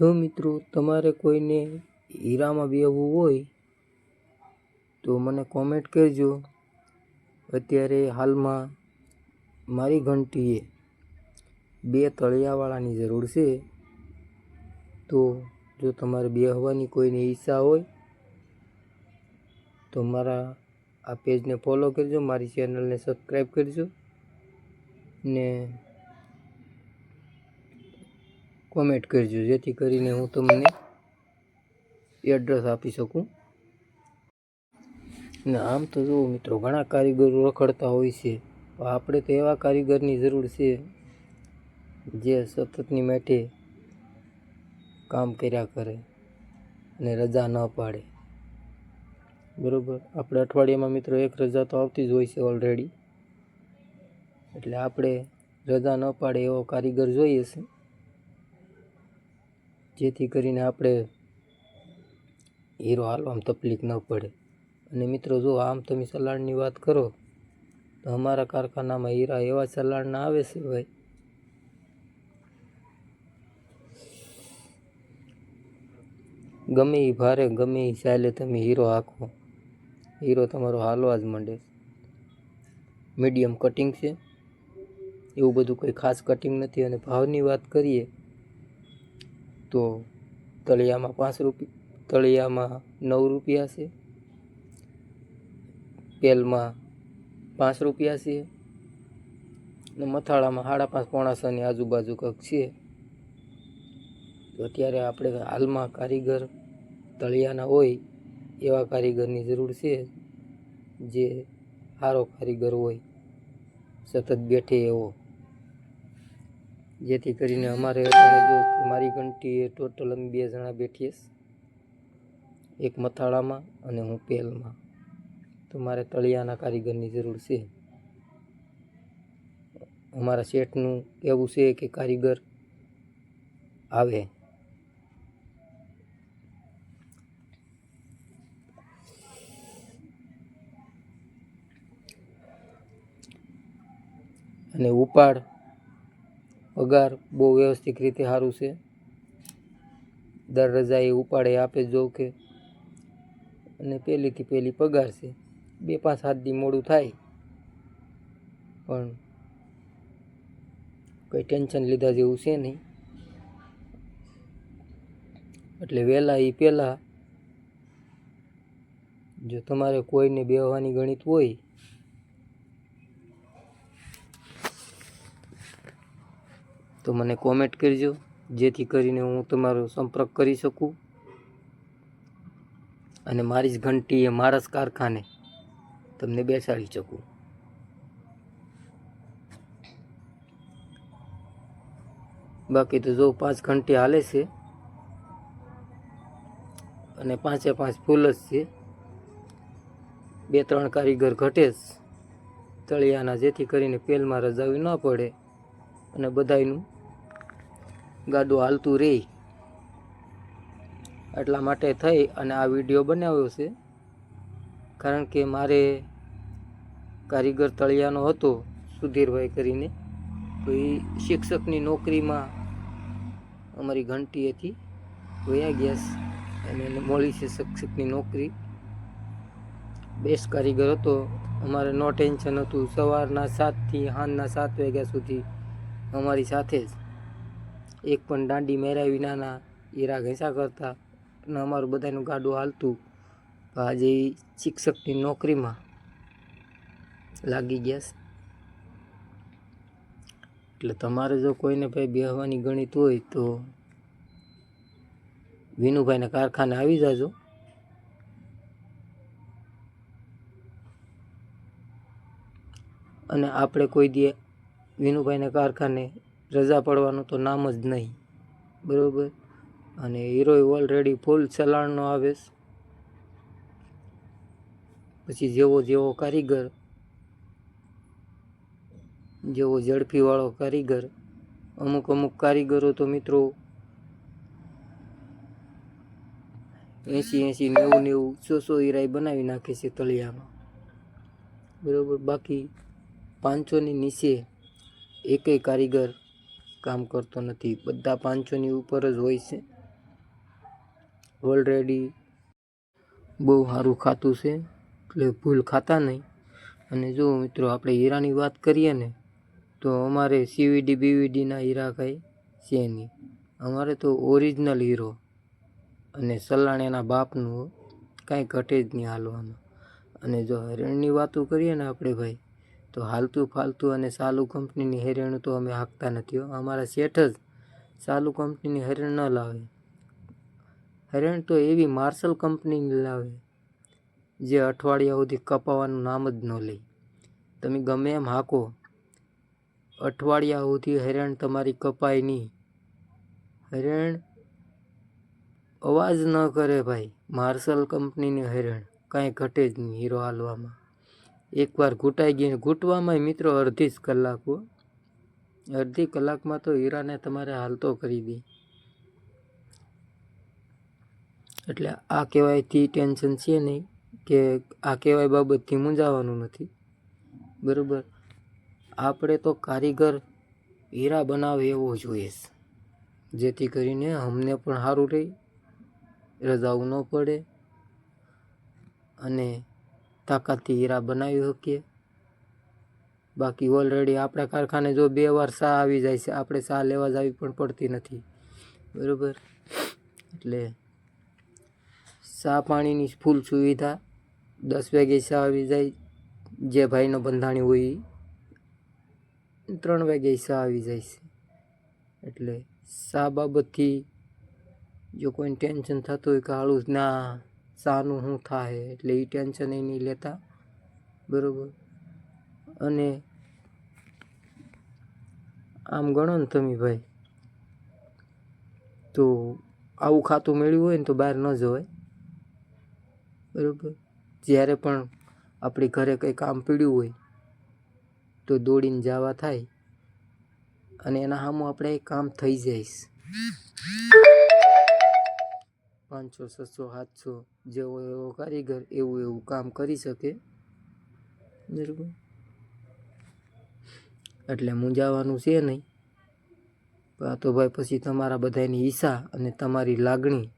જો મિત્રો તમારે કોઈને હીરામાં બેહવું હોય, તો મને કોમેન્ટ કરજો. અત્યારે હાલમાં મારી ઘંટીએ બે તળિયાવાળાની જરૂર છે. તો જો તમારે બેહવાની કોઈને ઈચ્છા હોય, તો મારા આ પેજને ફોલો કરજો, મારી ચેનલને સબસ્ક્રાઈબ કરજો. ને કોમેન્ટ કરજો, જેથી કરીને હું તમને એડ્રેસ આપી શકું. ને આમ તો જુઓ મિત્રો, ઘણા કારીગરો રખડતા હોય છે. પણ આપણે તો એવા કારીગરની જરૂર છે, જે સતતની માટે કામ કર્યા કરે અને રજા ન પાડે. બરાબર? આપણે અઠવાડિયામાં મિત્રો એક રજા તો આવતી જ હોય છે ઓલરેડી એટલે આપણે રજા ન પાડે એવો કારીગર જોઈએ છે. જેથી કરીને આપણે હીરો હાલવામાં તકલીફ ન પડે. અને મિત્રો, જો આમ તમે સલાડની વાત કરો, તો અમારા કારખાનામાં હીરા એવા સલાડના આવે છે ભાઈ. ગમે એ ભારે, ગમે એ ચાલે તમે હીરો હાંકો. હીરો તમારો હાલવા જ માંડે મીડિયમ કટિંગ છે. એવું બધું કોઈ ખાસ કટિંગ નથી. અને ભાવની વાત કરીએ તો તળિયામાં પાંચ રૂપિયા તળિયામાં નવ રૂપિયા છે. પેલમાં પાંચ રૂપિયા છે. અને મથાળામાં સાડા પાંચ પોણાસાની આજુબાજુ કંઈક છે. તો અત્યારે આપણે હાલમાં કારીગર તળિયાના હોય એવા કારીગરની જરૂર છે જે સારો કારીગર હોય. સતત બેઠે એવો. જેથી કરીને અમારે જો મારી ઘંટીએ ટોટલ અમે બે જણા બેઠીએ એક મથાળામાં અને હું પેલમાં તો મારે તળિયાના કારીગરની જરૂર છે. અમારા શેઠનું કહેવું છે કે કારીગર આવે. અને ઉપાડ પગાર બહુ વ્યવસ્થિત રીતે સારું છે. દર રજા એ ઉપાડે, આપે જો કે અને પહેલીથી પહેલી પગાર છે. બે, પાંચ, સાત દી મોડું થાય. પણ કંઈ ટેન્શન લીધા જેવું છે નહીં. એટલે વહેલા એ પહેલાં જો તમારે કોઈને બેહવાની ગણિત હોય તો મને કોમેન્ટ કરજો, જેથી કરીને હું તમારો સંપર્ક કરી શકું. અને મારી જ ઘંટીએ મારા જ કારખાને તમને બેસાડી શકું. બાકી તો જો પાંચ ઘંટી હાલે છે, અને પાંચે પાંચ ફૂલ જ છે, બે ત્રણ કારીગર ઘટે જ, તળિયાના જેથી કરીને પેલમાં રજાવી ન પડે, અને બધાયનું ગાડું હાલતું રહે એટલા માટે થઈ અને આ વીડિયો બનાવ્યો છે. કારણ કે મારે કારીગર તળિયાનો હતો સુધીરભાઈ કરીને. તો એ શિક્ષકની નોકરીમાં અમારી ઘંટીએથી વયા ગેસ અને મળી છે શિક્ષકની નોકરી. બેસ્ટ કારીગર હતો. અમારે નો ટેન્શન હતું. સવારના સાતથી સાંજના સાત વાગ્યા સુધી અમારી સાથે જ. એક પણ દાંડી મેળ્યા વિનાના ઈરા ઘેંસા કરતા અને અમારું બધાનું ગાડું હાલતું. આજે શિક્ષકની નોકરીમાં લાગી ગયા છે. એટલે તમારે જો કોઈને ભાઈ બેહવાની ગણિત હોય તો વિનુભાઈના કારખાને આવી જાજો. અને આપણે કોઈ દી વિનુભાઈના કારખાને રજા પડવાનું તો નામ જ નહીં. બરાબર? અને હીરોય ઓલરેડી ફૂલ ચલાણનો આવે પછી જેવો જેવો કારીગર, જેવો ઝડપીવાળો કારીગર, અમુક અમુક કારીગરો તો મિત્રો એંસી એંસી નેવું નેવું સો સો હીરાય બનાવી નાખે છે તળિયામાં. બરાબર? બાકી પાંચસોની નીચે એકેય કારીગર કામ કરતો નથી. બધા પાંચસોની ઉપર જ હોય છે. ઓલરેડી બહુ સારું ખાતું છે. એટલે ભૂલ ખાતા નહીં. અને જો મિત્રો, આપણે હીરાની વાત કરીએ ને, તો અમારે સીવીડી બીવીડીના હીરા કાંઈ છે નહીં. અમારે તો ઓરિજિનલ હીરો અને સલાણેના બાપનું કાંઈ ઘટે જ નહીં હાલવામાં. અને જો હરણની વાતો કરીએ ને આપણે ભાઈ તો હાલતું ફાલતું અને સાલુ કંપનીની હેરણ તો અમે હાંકતા નથી અમારા શેઠ જ સાલુ કંપનીની હેરણ ન લાવે. હેરણ તો એવી માર્શલ કંપનીની લાવે જે અઠવાડિયા સુધી કપાવાનું નામ જ ન લે. તમે ગમે એમ હાકો, અઠવાડિયા સુધી હેરણ તમારી કપાય નહીં. હેરણ અવાજ ન કરે ભાઈ. માર્શલ કંપનીની હેરણ કાંઈ ઘટે જ નહીં હીરો હાલવામાં. એકવાર ઘૂંટાઈ ગઈ ઘૂંટવામાં મિત્રો અડધી જ કલાક અડધી કલાકમાં તો હીરાને તમારે હાલતો કરી દે. એટલે આ કહેવાયથી ટેન્શન છે નહીં કે આ કહેવાય બાબતથી મૂંઝાવાનું નથી. બરાબર? આપણે તો કારીગર હીરા બનાવે એવો જોઈએ જેથી કરીને અમને પણ સારું રહે, રજાઓ ન પડે અને તાકાતથી હીરા બનાવી શકીએ. બાકી ઓલરેડી આપણા કારખાને જો બે વાર સા આવી જાય છે, આપણે સા લેવા જવી પણ પડતી નથી. બરાબર? એટલે સા પાણીની ફૂલ સુવિધા દસ વાગે સા આવી જાય, જે ભાઈનો બંધાણી હોય ત્રણ વાગે સા આવી જાય છે. એટલે સા બાબતથી જો કોઈને ટેન્શન થતું હોય કે હાળું ના સાનું શું થાય એટલે એ ટેન્શન એ નહીં લેતા. બરાબર? અને આમ ગણો ને તમે ભાઈ. તો આવું ખાતું મેળવ્યું હોય ને તો બહાર ન જવાય. બરાબર? જ્યારે પણ આપણી ઘરે કંઈ કામ પીડ્યું હોય તો દોડીને જવા થાય અને એના સામું આપણે એ કામ થઈ જાય પાંચસો, છસો, સાતસો જેવો એવો કારીગર એવું એવું કામ કરી શકે. બરાબર? એટલે મૂંઝાવાનું છે નહીં. પણ આ તો ભાઈ પછી તમારા બધાની ઈચ્છા અને તમારી લાગણી.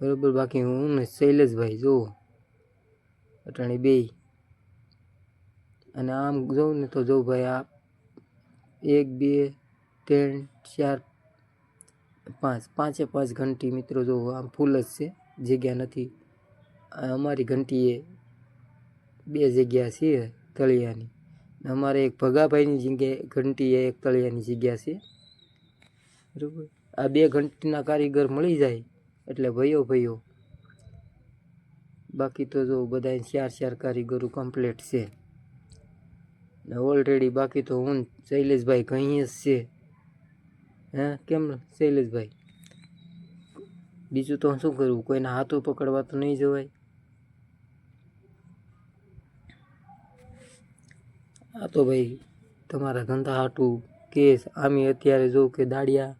બરાબર? બાકી હું ને શૈલેષભાઈ જુઓ. અટાણી બે અને આમ જોઉં ને તો જો ભાઈ આ એક, બે, ત્રણ, ચાર, પાંચ, પાંચે પાંચ ઘંટી મિત્રો જો આમ ફૂલ જ છે. જગ્યા નથી. અમારી ઘંટીએ બે જગ્યા છે તળિયાની. ને અમારે એક ભગાભાઈની જગ્યાએ, ઘંટીએ એક તળિયાની જગ્યા છે. બરાબર? આ બે ઘંટીના કારીગર મળી જાય એટલે ભયો ભયો. બાકી તો જો બધા ચાર ચાર કારીગરો કમ્પ્લીટ છે. ને ઓલરેડી બાકી તો હું શૈલેષભાઈ કહીએ જ છે. હે? કેમ શૈલેષભાઈ? બીજું તો શું કરવું? કોઈના હાથો પકડવા તો નહીં જવાય. આ તો ભાઈ તમારા ધંધા હાટું કેસ. આમી અત્યારે જો કે દાડિયા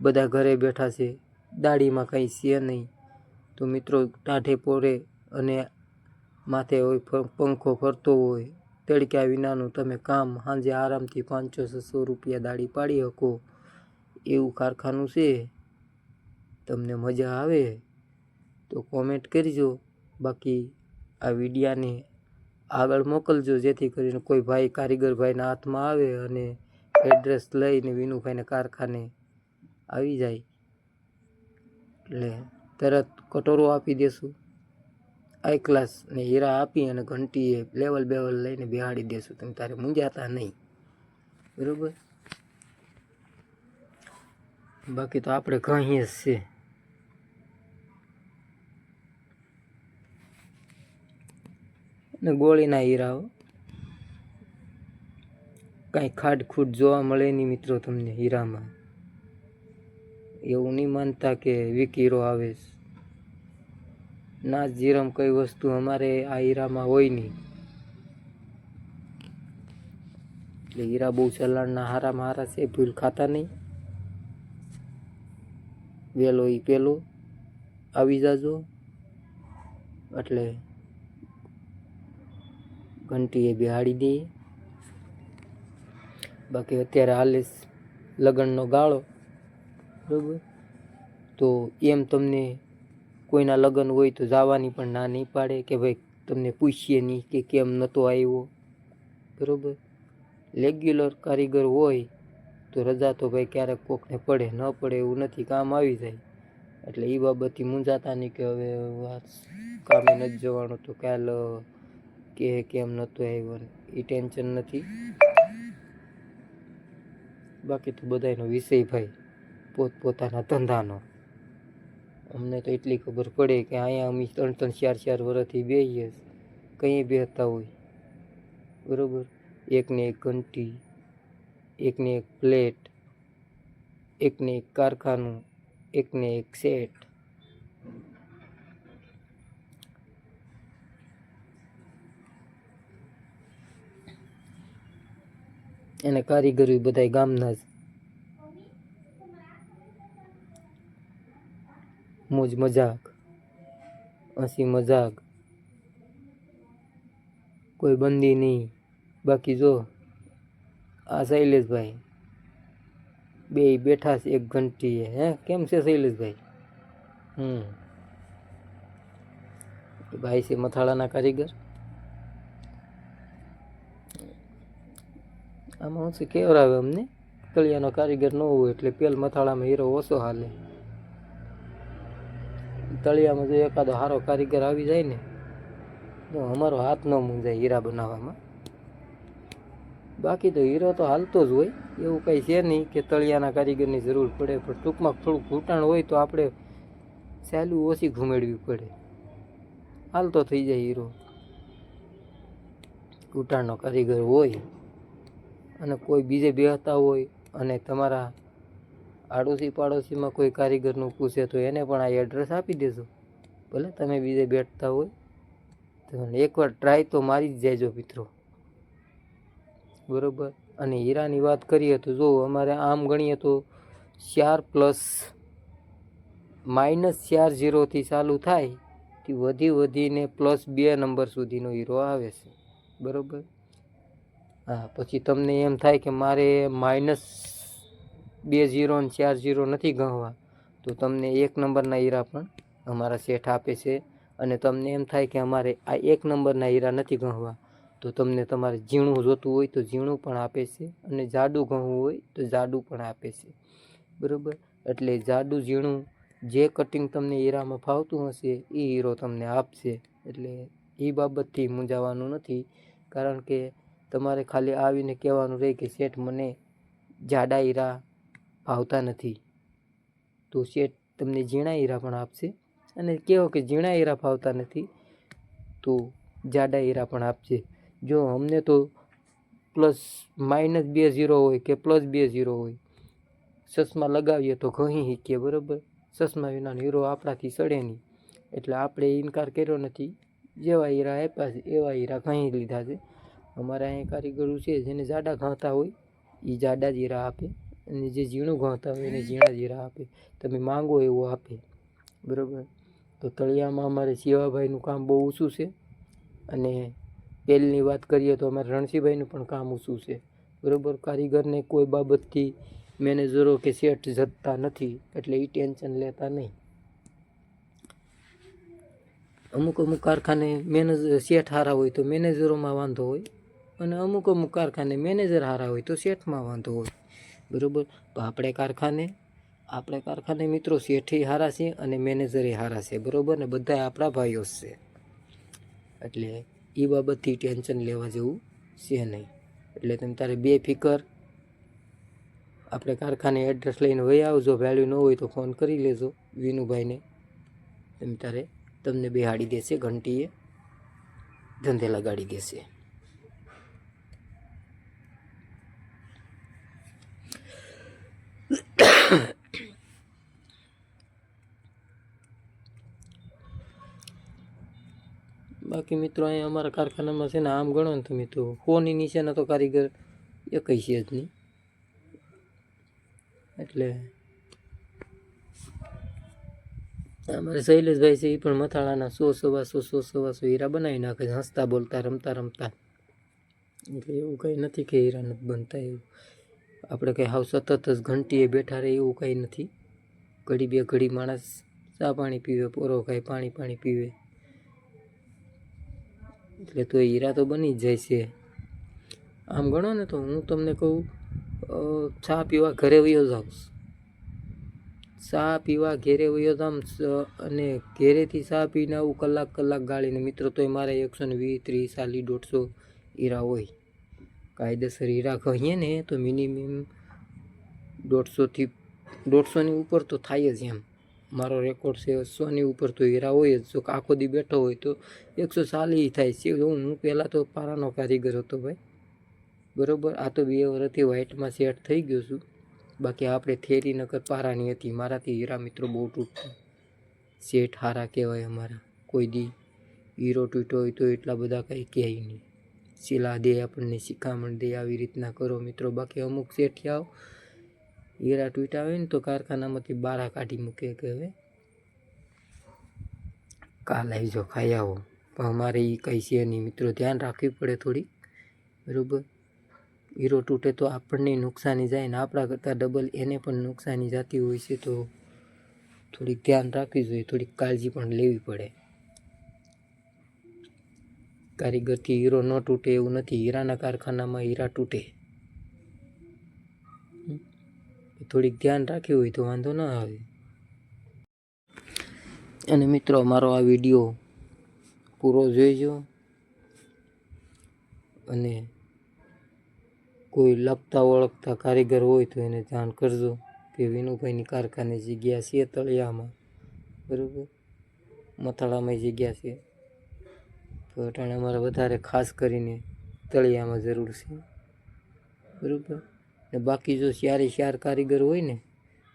બધા ઘરે બેઠા છે. દાડીમાં કંઈ છે નહીં. તો મિત્રો ટાઢે પોરે અને માથે હોય પંખો ફરતો હોય, તડક્યા વિનાનું તમે કામ સાંજે આરામથી પાંચસો છસો રૂપિયા દાડી પાડી શકો. એવું કારખાનું છે. તમને મજા આવે તો કોમેન્ટ કરજો. બાકી આ વિડીયાને આગળ મોકલજો જેથી કરીને કોઈ ભાઈ કારીગર ભાઈના હાથમાં આવે અને એડ્રેસ લઈને વિનુભાઈને કારખાને આવી જાય. એટલે તરત કટોરો આપી દેશું. આઈ ક્લાસ ને હીરા આપી અને ઘંટીએ લેવલ બેવલ લઈને બેહાડી દેશું. તમે તારે મૂંઝાતા નહીં. બરાબર? બાકી તો આપણે કહીએ જ છે ને ગોળીના હીરાઓ. કાંઈ ખાડખૂટ જોવા મળે નહીં મિત્રો તમને હીરામાં. એવું નહીં માનતા કે વીક હીરો આવે ના જીરમ કઈ વસ્તુ અમારે આ હીરામાં હોય નહીં. એટલે હીરા બહુ હારામાં હારા છે, ભૂલ ખાતા નહીં. વેલો એ પેલો. આવી જાજો. એટલે ઘંટીએ બિહાડી દઈએ. બાકી અત્યારે હાલે લગ્નનો ગાળો, બરાબર? તો એમ તમને કોઈના લગ્ન હોય તો જવાની પણ ના નહીં પાડે કે ભાઈ તમને પૂછીએ નહીં કે કેમ નહોતો આવ્યો, બરાબર? રેગ્યુલર કારીગર હોય તો રજા તો ભાઈ ક્યારેક કોકને પડે, ન પડે એવું નથી, કામ આવી જાય. એટલે એ બાબતથી મૂંઝાતા નહીં કે હવે કામે નથી જવાનું તો કાલ કે કેમ નહોતો આવ્યો. એ ટેન્શન નથી. બાકી તો બધાયનો વિષય ભાઈ પોતપોતાના ધંધાનો. અમને તો એટલી ખબર પડે કે અહીંયા અમે ત્રણ ત્રણ ચાર ચાર વર્ષથી બેસીએ કંઈ બેહતા હોય. બરાબર? એકને એક ઘંટી, એકને એક પ્લેટ, એકને એક કારખાનું, એકને એક સેટ. અને કારીગરો બધા ગામના જ. મોજ મજાક, હસી મજાક. કોઈ બંદી નહીં. બાકી જો, આ શૈલેષભાઈ. બે બેઠા છે એક ઘંટીએ, હે? કેમ છે શૈલેષભાઈ? હમ. ભાઈ છે મથાળાના કારીગર. આમાં શું કેવરાવે અમને? તળિયાનો કારીગર ન હોય એટલે પેલ મથાળામાં હીરો ઓછો હાલે. તળિયામાં જો એકાદો સારો કારીગર આવી જાય ને, તો અમારો હાથ ન મૂંઝાય હીરા બનાવવામાં. બાકી તો હીરો તો હાલતો જ હોય, એવું કંઈ છે નહીં કે તળિયાના કારીગરની જરૂર પડે, પણ ટૂંકમાં થોડુંક ઘૂંટાણ હોય તો આપણે સહેલું ઓછી ઘૂમેડવી પડે. હાલતો થઈ જાય હીરો. ઘૂંટાણનો કારીગર હોય. અને કોઈ બીજે બેહતા હોય અને તમારા આડોશી પાડોશીમાં કોઈ કારીગરનું પૂછે તો એને પણ આ એડ્રેસ આપી દેજો. ભલે તમે બીજે બેઠતા હોય. તો એકવાર ટ્રાય તો મારી જ જાયજો મિત્રો. બરાબર? અને હીરાની વાત કરીએ તો જો અમારે આમ ગણીએ તો ચાર પ્લસ માઇનસ ચાર ઝીરોથી ચાલુ થાય. તે વધી વધીને પ્લસ બે નંબર સુધીનો હીરો આવે છે. બરોબર? હા, પછી તમને એમ થાય કે મારે માઇનસ બે ઝીરો અને ચાર ઝીરો નથી ગણવા, તો તમને એક નંબરના હીરા પણ અમારા શેઠ આપે છે. અને તમને એમ થાય કે અમારે આ એક નંબરના હીરા નથી ગણવા, તો તમને તમારે ઝીણું જોતું હોય તો ઝીણું પણ આપે છે અને જાડું ગણવું હોય તો જાડું પણ આપે છે. બરાબર? એટલે જાડું ઝીણું જે કટિંગ તમને હીરામાં ફાવતું હશે એ હીરો તમને આપશે. એટલે એ બાબતથી મૂંઝાવાનું નથી, કારણ કે તમારે ખાલી આવીને કહેવાનું રહે કે શેઠ મને જાડા હીરા ભાવતા નથી. તો શેઠ તમને ઝીણા હીરા પણ આપશે અને કહો કે ઝીણા હીરા ફાવતા નથી, તો જાડા હીરા પણ આપશે. જો અમને તો પ્લસ માઇનસ બે ઝીરો હોય કે પ્લસ બે ઝીરો હોય ચશ્મા લગાવીએ તો ઘણી શીખીએ બરાબર? ચશ્મા વિનાનો હીરો આપણાથી સડે નહીં. એટલે આપણે ઇનકાર કર્યો નથી. જેવા હીરા આપ્યા છે, એવા હીરા ઘણી લીધા છે. અમારા અહીંયા કારીગરો છે, જેને જાડા ઘાંતા હોય એ જાડા જીરા આપે. અને જે ઝીણું ઘાંતા હોય, એને ઝીણા જીરા આપે. તમે માંગો એવો આપે. બરાબર? તો તળિયામાં અમારે શિવાભાઈનું કામ બહુ ઓછું છે. અને પેલની વાત કરીએ તો અમારે રણસિંહભાઈનું પણ કામ ઓછું છે. બરાબર? કારીગરને કોઈ બાબતથી મેનેજરો કે સેટ જતા નથી, એટલે એ ટેન્શન લેતા નહીં. અમુક અમુક કારખાને મેનેજર સેઠ હારા હોય તો મેનેજરોમાં વાંધો હોય. અને અમુક અમુક કારખાને મેનેજર હારા હોય તો શેઠમાં વાંધો હોય. બરાબર? આપણે કારખાને આપણે કારખાને મિત્રો શેઠે હારા છે અને મેનેજરે હારા છે. બરાબર? ને બધા આપણા ભાઈઓ છે. એટલે એ બાબતથી ટેન્શન લેવા જેવું છે નહીં. એટલે તમે તારે બે ફિકર આપણે કારખાને એડ્રેસ લઈને વહી આવજો. વેલ્યુ ન હોય તો ફોન કરી લેજો વિનુભાઈને. એમ તારે તમને બેહાડી દેશે, ઘંટીએ ધંધે લગાડી દેશે. બાકી મિત્રો અહીંયા અમારા કારખાનામાં છે ને આમ ગણો ને તમે તો ફોનની નીચેના તો કારીગર એકઈ છે જ નહીં. એટલે અમારે શૈલેષભાઈ છે એ પણ મથાળાના સો સવાસો સો સવાસો હીરા બનાવી નાખે છે, હસતા બોલતા, રમતા રમતા. એટલે એવું કંઈ નથી કે હીરા નથી બનતા એવું. આપણે કંઈ હાવ સતત જ ઘંટીએ બેઠા રહે એવું કંઈ નથી. ઘડી બે ઘડી માણસ ચા પાણી પીવે, પોરો ખાય, પાણી પાણી પીવે. એટલે તો હીરા તો બની જ જાય છે. આમ ગણો ને તો હું તમને કહું ચા પીવા ઘરે વયો જાઉં ચા પીવા ઘેરે વયો જામ અને ઘેરેથી ચા પીને આવું કલાક કલાક ગાળીને, મિત્રો તોય મારે એકસો ને વીસ, ત્રીસ, ચાલીસ, દોઢસો હીરા હોય. કાયદેસર હીરા કહીએ ને, તો મિનિમમ દોઢસોથી, દોઢસોની ઉપર તો થાય જ એમ. મારો રેકોર્ડ છે સોની ઉપર તો હીરા હોય જ. જો આખો દી બેઠો હોય તો એકસો ચાલીસ થાય છે. હું પહેલાં તો પારાનો કારીગર હતો ભાઈ. બરાબર? આ તો બે વર્ષથી વ્હાઇટમાં સેટ થઈ ગયો છું. બાકી આપણે થેરી નગર પારાની હતી. મારાથી હીરા મિત્રો બહુ તૂટતા સેઠ હારા કહેવાય અમારા. કોઈ દી હીરો તૂટ્યો હોય તો એટલા બધા કંઈ કહે નહીં. સિલા દે આપણને, શિખામણ દે, આવી રીતના કરો મિત્રો. બાકી અમુક શેઠિયાઓ હીરા તૂટ્યા ને તો કારખાનામાંથી બારા કાઢી મૂકે કે હવે? કાલ આવજો ખાઈ આવો. પણ અમારે એ કંઈ છે નહીં મિત્રો, ધ્યાન રાખવી પડે થોડી બરાબર? હીરો તૂટે તો આપણને નુકસાની જાય ને આપણા કરતાં ડબલ એને પણ નુકસાની જતી હોય છે, તો થોડીક ધ્યાન રાખવી જોઈએ. થોડીક કાળજી પણ લેવી પડે. કારીગરથી હીરો ન તૂટે એવું નથી. હીરાના કારખાનામાં હીરા તૂટે હમ. થોડીક ધ્યાન રાખ્યું હોય તો વાંધો ન આવે. અને મિત્રો, મારો આ વીડિયો પૂરો જોઈજો. અને કોઈ લગતા ઓળખતા કારીગર હોય તો એને જાણ કરજો કે વિનુભાઈની કારખાને જગ્યા છે તળિયામાં. બરાબર? મથાળામાં જગ્યા છે તો અટાણે અમારે વધારે ખાસ કરીને તળિયામાં જરૂર છે. બરાબર? ને બાકી જો ચારે ચાર કારીગર હોય ને,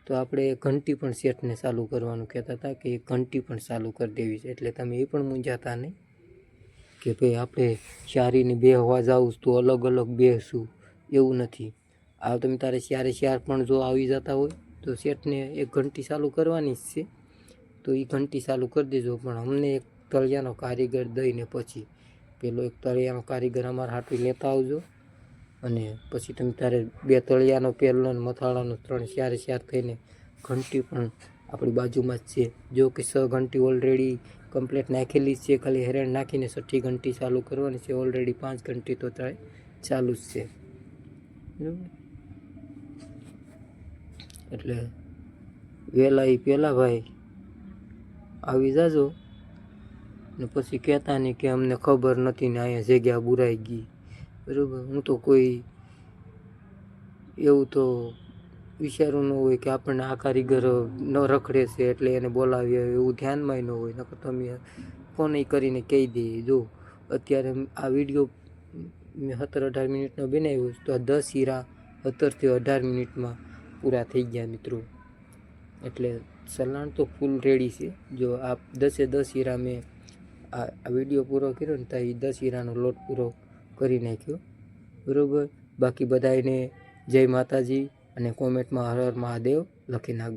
તો આપણે ઘંટી પણ સેટને ચાલુ કરવાનું કહેતા હતા કે એ ઘંટી પણ ચાલુ કરી દેવી છે. એટલે તમે એ પણ મૂંઝાતા નહીં કે ભાઈ આપણે ચારીને બે હવા આવું તો અલગ અલગ બેસું એવું નથી. આ તમે તારે ચારે ચાર પણ જો આવી જતા હોય, તો સેટને એક ઘંટી ચાલુ કરવાની જ છે. તો એ ઘંટી ચાલુ કરી દેજો. પણ અમને એક તળિયાનો કારીગર દઈને પછી પેલો એક તળિયાનો કારીગર અમારા હાટવી લેતા આવજો. અને પછી તમે તારે બે તળિયાનો પહેલો અને મથાળાનો ત્રણ ચારે ચાર થઈને ઘંટી પણ આપણી બાજુમાં જ છે. જો કે સ ઘંટી ઓલરેડી કમ્પ્લીટ નાખેલી જ છે, ખાલી હેરણ નાખીને છઠ્ઠી ઘંટી ચાલુ કરવાની છે. ઓલરેડી પાંચ ઘંટી તો તારે ચાલુ જ છે. એટલે વહેલા એ પહેલાં ભાઈ આવી જાજો. ને પછી કહેતા નહીં કે અમને ખબર નથી ને અહીંયા જગ્યા બુરાઈ ગઈ. બરાબર? હું તો કોઈ એવું તો વિચારવું ન હોય કે આપણને આ કારીગર ન રખડે છે એટલે એને બોલાવીએ, એવું ધ્યાનમાં ન હોય. નકર તમે ફોન કરીને કહી દઈએ. જો, અત્યારે આ વીડિયો મેં સત્તર અઢાર મિનિટનો બનાવ્યો તો આ દસ હીરા સત્તરથી અઢાર મિનિટમાં પૂરા થઈ ગયા મિત્રો. એટલે સલાણ તો ફૂલ રેડી છે. જો આ દસે દસ હીરા મેં આ વીડિયો પૂરો કર્યો ને તો એ દસ હીરાનો લોટ પૂરો કરી નાખ્યો. બરાબર? બાકી બધાને જય માતાજી અને કોમેન્ટમાં હર હર મહાદેવ લખી નાખજો